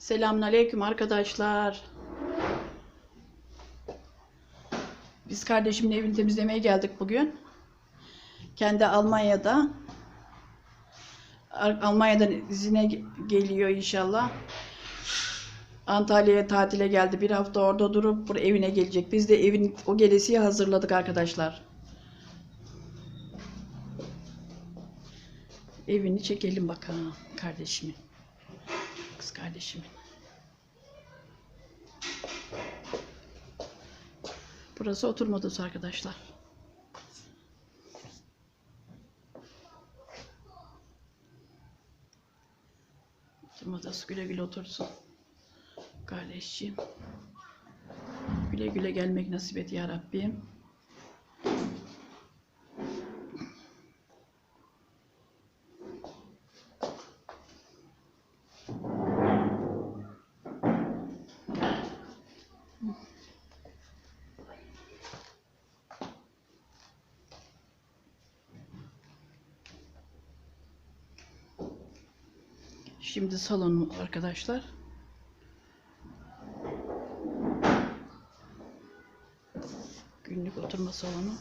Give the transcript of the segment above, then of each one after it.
Selamünaleyküm arkadaşlar. Biz kardeşimin evini temizlemeye geldik bugün. Kendi Almanya'da. Almanya'dan izine ge- geliyor inşallah. Antalya'ya tatile geldi. Bir hafta orada durup buraya evine gelecek. Biz de evin o gelesiye hazırladık arkadaşlar. Evini çekelim bakalım kardeşimin. Kız kardeşimin. Burası oturma arkadaşlar. Oturma odası güle güle otursun. Kardeşciğim. Güle güle gelmek nasip et ya Rabbim. Şimdi salon arkadaşlar. Günlük oturma salonu.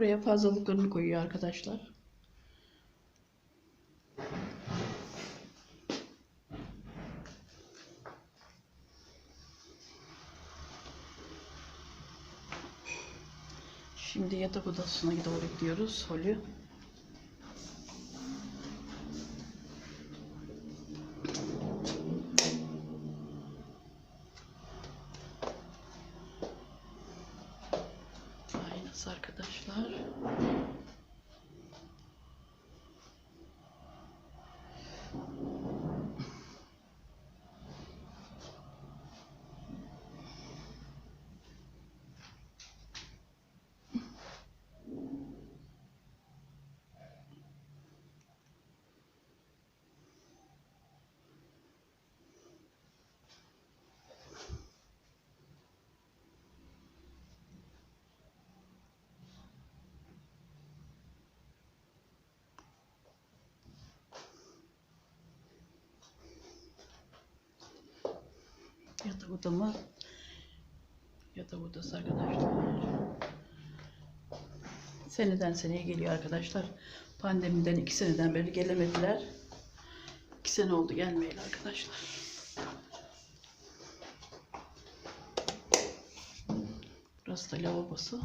Buraya fazlalıklarını koyuyor arkadaşlar. Şimdi yatak odasına doğru gidiyoruz. Holü. Aynası arkadaşlar. Yatak odamı yatak odası arkadaşlar. Seneden seneye geliyor arkadaşlar. Pandemiden iki seneden beri gelemediler. İki sene oldu gelmeyeli arkadaşlar. Burası da lavabosu.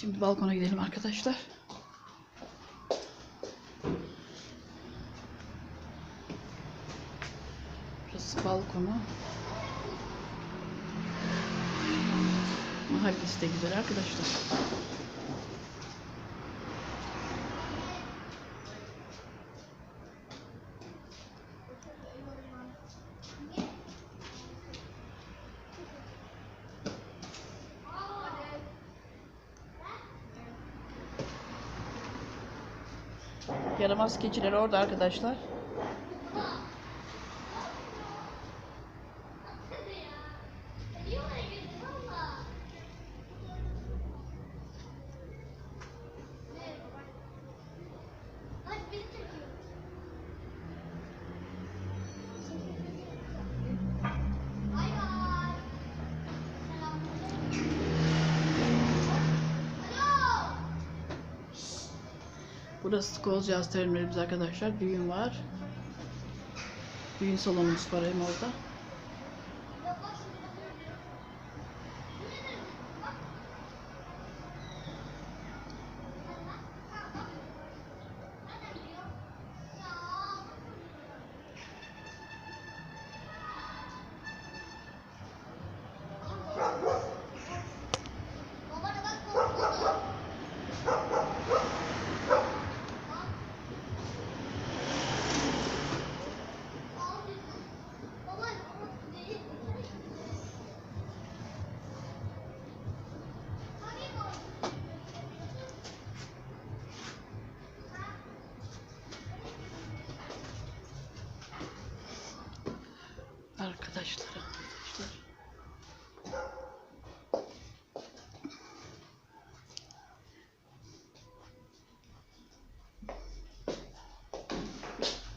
Şimdi balkona gidelim arkadaşlar. Burası balkonu. Mahallesi de güzel arkadaşlar. Yaramaz keçiler orada arkadaşlar. Burası Kozcağız terminalimiz arkadaşlar. Düğün var. Düğün salonumuz var hem orada.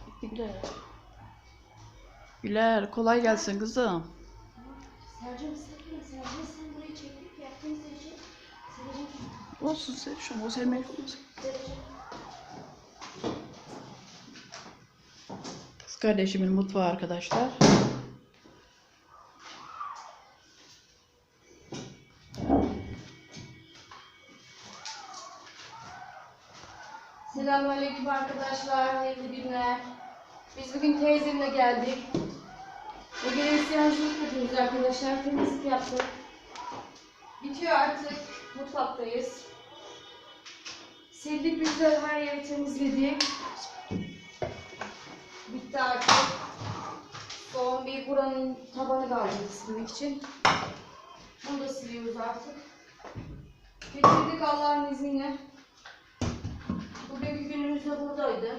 Bitti Güler. Güler, kolay gelsin kızım. Sercan sakın, Sercan sen burayı çektik yaptığın Sercan Olsun sen şu an o sevmek olsun. Kız kardeşimin mutfağı arkadaşlar. Selamünaleyküm arkadaşlar, hayırlı günler. Biz bugün teyzemle geldik. Bugün ihtiyacımız yapıyoruz arkadaşlar, temizlik yaptık. Bitiyor artık, mutfaktayız. Sildik güzel her yeri temizledik. Bitti artık. Son bir buranın tabanı kaldı silmek için. Bunu da siliyoruz artık. Bitirdik Allah'ın izniyle. Günümüz de buradaydı.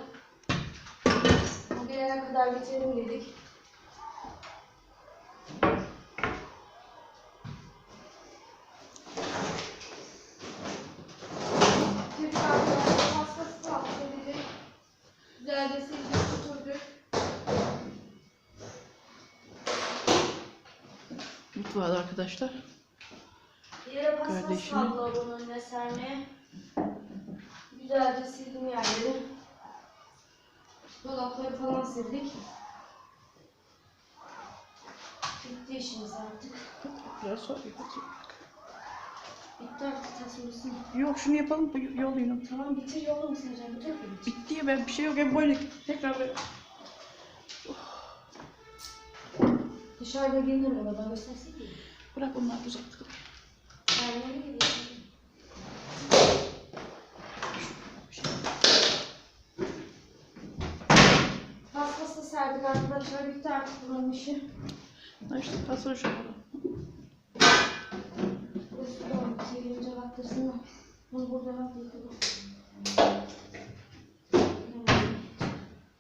O gelene kadar bitirelim dedik. Türk arkadaşlar. Yere kaldı onun önüne sermeye. Güzelce sildim yerleri. Dolapları falan sildik. Bitti işimiz artık. Biraz sonra yapacağız. Bitti artık tasmasın. Yok şunu yapalım bu yol. Tamam bitir yolunu. Bu tarafa git. Bitti ya ben bir şey yok hep böyle tekrar böyle. Dışarıda gelinir mi baba göstersene. Bırak onlar uzakta. Serdik arkadaşlar. Bitti artık buranın işi. İşte pasır şu da olmuş. Gelince baktırsınlar. Bunu burada baktırsınlar.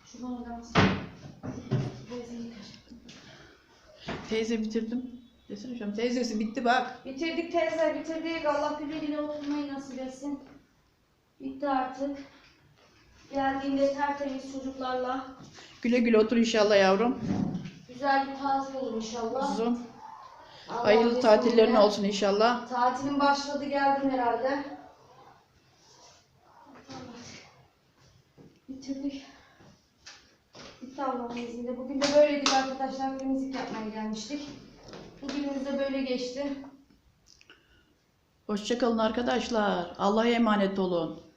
Şu bana da. Teyze bitirdim. Desene şu an teyzesi bitti bak. Bitirdik teyze bitirdik. Allah güle oturmayı nasip etsin. Bitti artık. Geldiğinde tertemiz çocuklarla Güle güle otur inşallah yavrum. güzel bir tatil olur inşallah. Uzun. Allah'ın Hayırlı tatillerin olsun inşallah. Tatilin başladı geldim herhalde. Bitirdik. Bitti Allah'ın izniyle. Bugün de böyleydik arkadaşlar. Temizlik yapmaya gelmiştik. Bugünümüz de böyle geçti. Hoşçakalın arkadaşlar. Allah'a emanet olun.